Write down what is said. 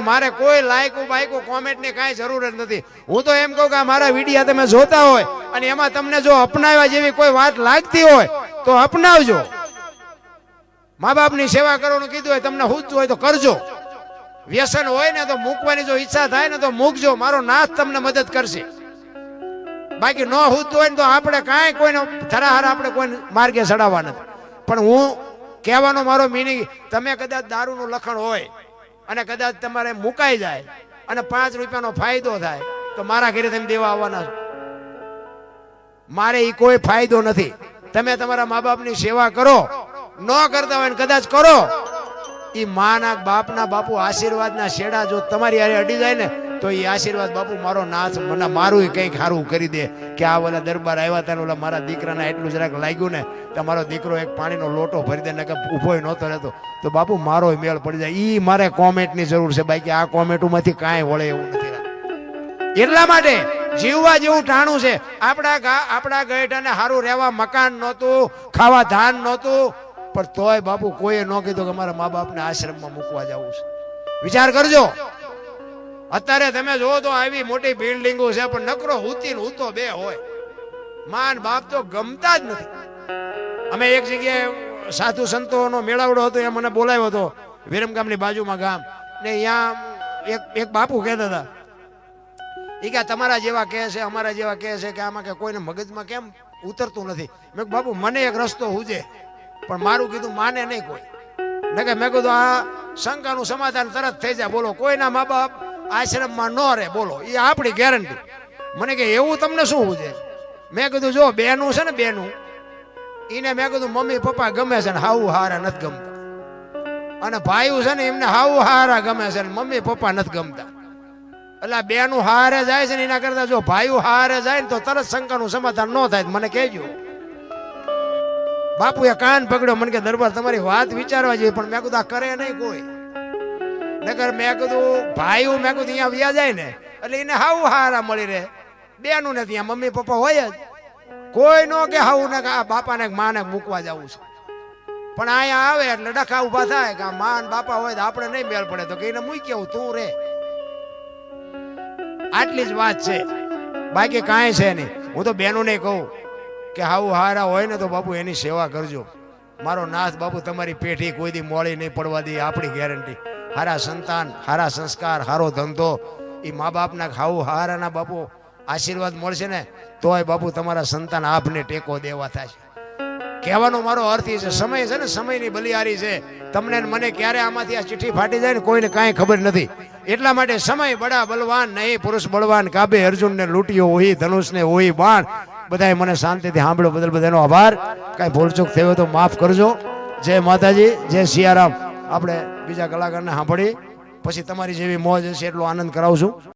મારે કોઈ લાયકું બાયકું કોમેન્ટની કાંઈ જરૂર જ નથી. હું તો એમ કહું કે મારા વિડીયા તમે જોતા હોય અને એમાં તમને જો અપનાવ્યા જેવી કોઈ વાત લાગતી હોય, તો અપનાવજો. મા બાપની સેવા કરવાનું કીધું હોય, તમને હુજતું હોય તો કરજો. વ્યસન હોય ને તો મૂકવાની જો ઈચ્છા થાય ને તો મૂકજો. મારો નાથ તમને મદદ કરશે. બાકી ન હુજતું હોય ને તો આપણે કાંઈ કોઈને થરાહાર આપણે કોઈને માર્ગે ચડાવવા નથી. પણ હું કહેવાનો મારો મિનિંગ તમે કદાચ દારૂનું લખણ હોય અને કદાચ તમારે મુકાઈ જાય અને પાંચ રૂપિયાનો ફાયદો થાય, તો મારા ઘરે તમે દેવા આવવાના મારે એ કોઈ ફાયદો નથી. તમે તમારા મા બાપની સેવા કરો. ન કરતા હોય ને કદાચ કરો. એ માના બાપના બાપુ આશીર્વાદના શેડા જો તમારી હારે અડી જાય ને તો એ આશીર્વાદ, બાપુ, મારો નાથ મને મારું કંઈક સારું કરી દે. કે આ ઓલા દરબાર આવ્યા હતા ઓલા મારા દીકરાને એટલું જરાક લાગ્યું ને, તો મારો દીકરો એક પાણીનો લોટો ભરી દે ને કે ઊભો નહોતો રહેતો. તો બાપુ, મારો મેળ પડી જાય. એ મારે કોમેન્ટની જરૂર છે બાકી આ કોમેન્ટોમાંથી કાંઈ વળે એવું નથી એટલા માટે જીવવા જેવું ટાણું છે. આપણા આપણા ગઈઢાને સારું રહેવા મકાન નહોતું, ખાવા ધાન નહોતું. પણ તોય બાપુ, કોઈએ ન કીધું કે મારા મા બાપને આશ્રમમાં મૂકવા જવું છે. વિચાર કરજો. અત્યારે તમે જોવો તો આવી મોટી બિલ્ડિંગો છે, પણ નકરો હુતી હુતો બે હોય. માન બાપ તો ગમતા જ નથી. અમે એક જગ્યાએ સાધુ સંતોનો મેળાવડો હતો એ મને બોલાવ્યો હતો, વિરમગામની બાજુમાં ગામ. ને અહીંયા એક એક બાપુ કહેતા હતા. એ કે તમારા જેવા કહે છે, અમારા જેવા કહે છે કે આમાં કે કોઈને મગજમાં કેમ ઉતરતું નથી? મેં બાપુ, મને એક રસ્તો હુજે પણ મારું કીધું માને નહીં કોઈ. ને કે મેં કીધું, આ શંકાનું સમાધાન તરત થઈ જાય. બોલો, કોઈના મા બાપ આશ્રમમાં ન રહે, બોલો, એ આપણી ગેરંટી મને કે એવું તમને શું છે મેં કીધું, જો, બેનું છે ને, બેનું. એને મેં કીધું, મમ્મી, પપ્પા ગમે છે ને હાવું હારા નથી ગમતા. અને ભાઈઓ છે ને, એમને હાવું હારા ગમે છે ને, મમ્મી, પપ્પા નથી ગમતા. એટલે બેનું હારે જાય છે ને, એના કરતા જો ભાઈઓ હારે જાય ને, તો તરત શંકાનું સમાધાન ન થાય. મને કહેજો. બાપુએ કાન પકડ્યો, મને કે, દરબાર, તમારી વાત વિચારવા જોઈએ પણ મેં કીધું, આ કરે નહીં કોઈ. નકર મેં કીધું ભાઈ હું મેં કીધું, અહીંયા વ્યા જાય ને, એટલે એને હાવું હારા મળી રહે. બેનું ને ત્યાં મમ્મી પપ્પા હોય જ. કોઈ નો કે હાવું ને આ બાપાને માને મૂકવા જવું છે. પણ અહીંયા આવે એટલે ડખા ઊભા થાય કે આ માન બાપા હોય તો આપણે નહીં મેળ પડે. તો કે એને મૂકી આવું, તું રે. આટલી જ વાત છે. બાકી કાંઈ છે નહીં. હું તો બેનોને કહું કે હાવું હારા હોય ને તો બાપુ એની સેવા કરજો. મારો નાથ બાપુ તમારી પેઢી કોઈ દી મોડી નહીં પડવા દે, આપણી ગેરંટી. હારા સંતાન, હારા સંસ્કાર, હારો ધંધો એ મા બાપના ખાવું હારાના બાપુ આશીર્વાદ મળશે ને, તોય બાપુ તમારા સંતાન આપને ટેકો દેવા થશે. કહેવાનો મારો અર્થ એ છે, સમય છે ને, સમયની બલિયારી છે. તમને મને ક્યારે આમાંથી આ ચિઠ્ઠી ફાટી જાય ને, કોઈને કાંઈ ખબર નથી. એટલા માટે સમય બડા બલવાન, નહીં પુરુષ બળવાન કાબે અર્જુનને લૂંટ્યો હોય, ધનુષને હોય, બાણ. બધાએ મને શાંતિથી સાંભળ્યો, બદલ બધાનો આભાર. કાંઈ ભૂલચૂક થયો તો માફ કરજો. જય માતાજી, જય સિયારામ. આપણે બીજા કલાકારને સાંભળી પછી તમારી જેવી મોજ હશે એટલો આનંદ કરાવશું